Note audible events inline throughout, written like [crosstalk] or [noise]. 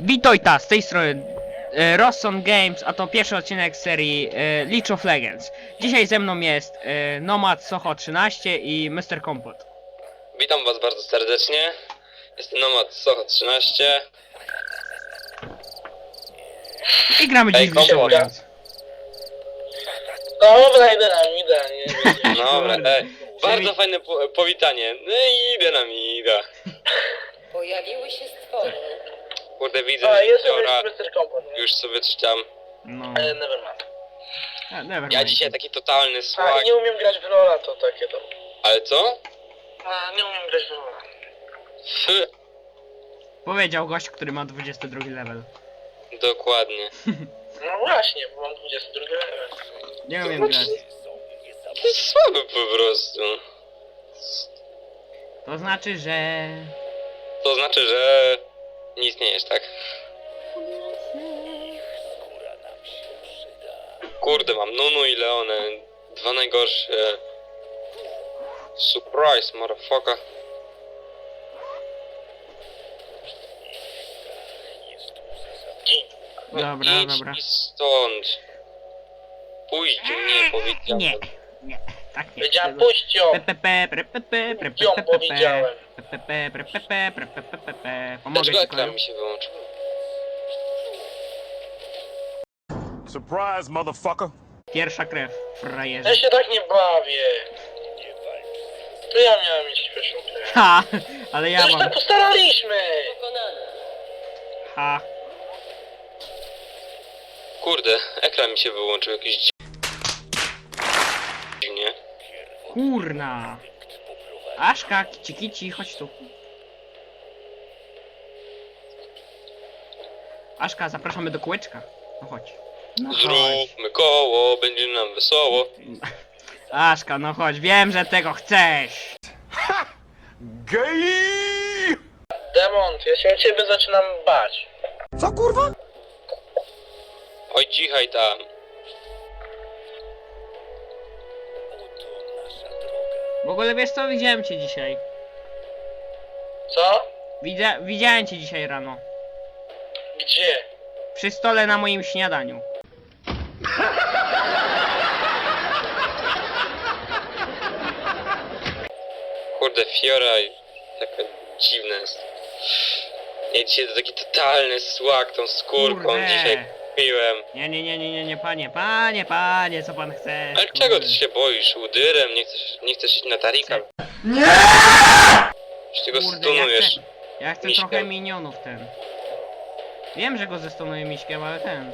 Witaj ta, z tej strony e, Rosson Games, a to pierwszy odcinek serii e, League of Legends. Dzisiaj ze mną jest e, Nomad Soho 13 i Mr. Kompot. Witam was bardzo serdecznie. Jestem Nomad Soho 13. I gramy Ej, dziś w League of Kompot. Legends. Dobra, idę na mida, nie będzie. Dobra, Kurde. ej, bardzo fajne po powitanie. No i idę na mida. Pojawiły się stwory. Kurde, widzę, A, że jestem Fiora już Mr. Kompot. nie? już sobie trzciam. No, E, Nevermind. a, never Ja mind. dzisiaj taki totalny A, nie umiem grać w Lola, to takie to. Ale co? A, nie umiem grać w Lola. F, Powiedział gość, który ma 22 level. dokładnie. [laughs] No właśnie, bo mam 22 level. Nie umiem grać. To jest słaby po prostu. To znaczy, że... To znaczy, że nie istniejesz, tak? Kurde, mam Nunu i Leonę. Dwa najgorsze. Surprise, motherfucker. No Dobra, idź dobra. i stąd. Pójdź, nie powiedziałem. Nie, nie, tak nie. Powiedziałem, puść ją! PPP, Ją powiedziałem. Pomogę Dlaczego ci ekran mi się wyłączył? Surprise, motherfucker. Pierwsza krew, frajerze. Ja się tak nie bawię. To ja miałem mieć pierwszą grę. Ha, ale ja już mam... tak postaraliśmy! Ha, Kurde, ekran mi się wyłączył jakiś kurna. Aszka, kici kici, chodź tu. Aszka, zapraszamy do kółeczka. No chodź. No chodź. Zróbmy koło, będzie nam wesoło. [laughs] Aszka, no chodź, wiem, że tego chcesz. Gay! Demont, ja się o ciebie zaczynam bać. Oj, cichaj tam. W ogóle wiesz co, widziałem cię dzisiaj. Co? Widzia widziałem cię dzisiaj rano. Gdzie? Przy stole na moim śniadaniu. Kurde, Fiora taka dziwna jest. Ja dzisiaj to taki totalny słak tą skórką Kurde. dzisiaj piłem. Nie, nie, nie, nie, nie, nie, panie, panie, panie, co pan chce? Ale czego ty się boisz? Udyrem? Nie chcesz, nie chcesz iść na tarika? Nie! Już ty go Kurde, ja stunujesz. chcę, ja chcę Miśkiem. trochę minionów ten. Wiem, że go zestonuję miśkiem, ale ten.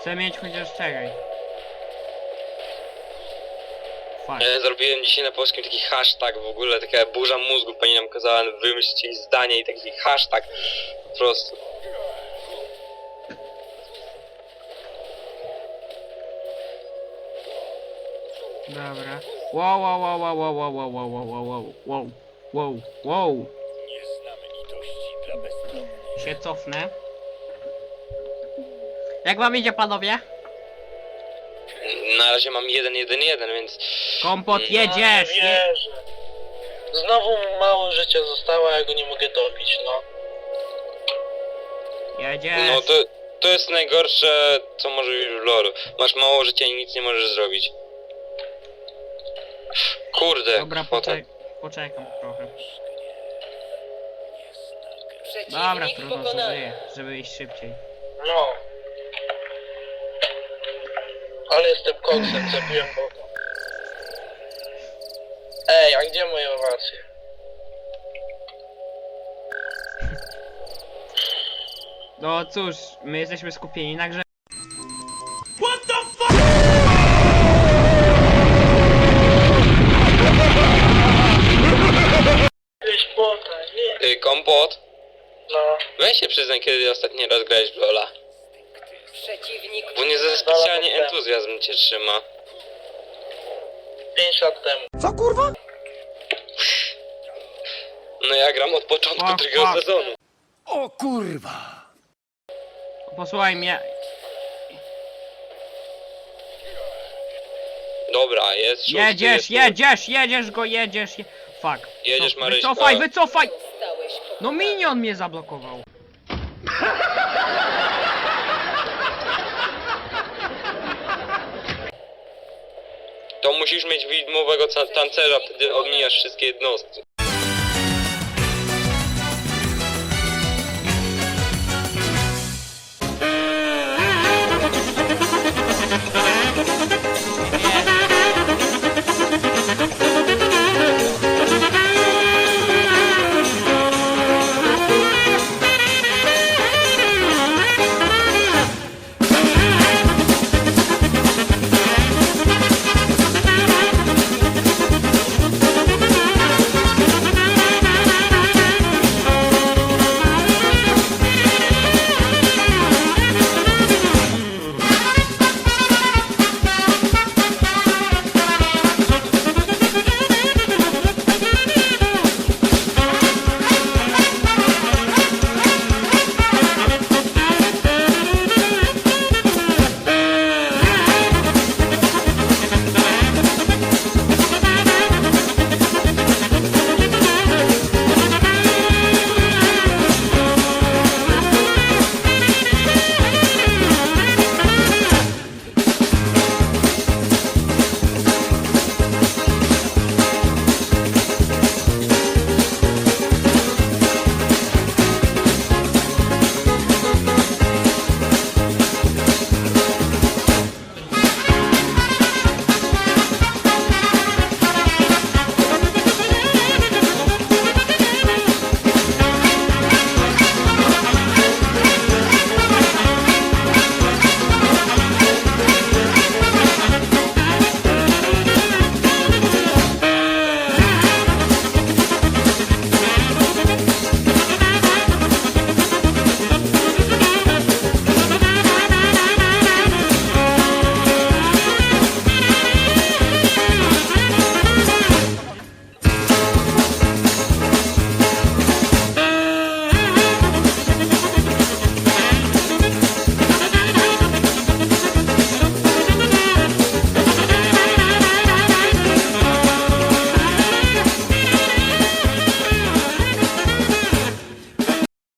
Chcę mieć chociaż czekaj. Fuck. Ja zrobiłem dzisiaj na polskim taki hashtag w ogóle, taka burza mózgu, pani nam kazała wymyślić jej zdanie i taki hashtag. Po prostu. Dobra. Wow, wow, wow, wow, wow, wow, wow, wow, wow, wow, wow, wow, wow. Się cofnę. Jak wam idzie panowie? Na razie mam 1-1-1, więc Kompot, No, No, jedziesz! nie. Znowu mało życia zostało, a ja go nie mogę dobić, no. Jedziesz! no to, to jest najgorsze, co może być w lolu. Masz mało życia i nic nie możesz zrobić. Kurde, Dobra, kwota. poczek poczekam trochę. Przeciwnik Dobra, trudno, pokonany. zużyję, żeby iść szybciej. No. Ale jestem koksem, zabiłem Boga. Ej, a gdzie moje owacje? No cóż, my jesteśmy skupieni na grze. Gdzieś bota, nie. Ty, kompot, No. weź się przyznaj, kiedy ostatni raz grałeś w lola. Przeciwnik Bo nie za specjalnie entuzjazm cię trzyma. 5 lat temu. No ja gram od początku Fuck, drugiego fuck. sezonu. Posłuchaj mnie. Dobra, jest szósty, Jedziesz, jest jedziesz, jedziesz go, jedziesz. Je... Fuck. Jedziesz, Co- Wycofaj, wycofaj! No minion mnie zablokował. To musisz mieć widmowego tancerza, wtedy odmijasz wszystkie jednostki.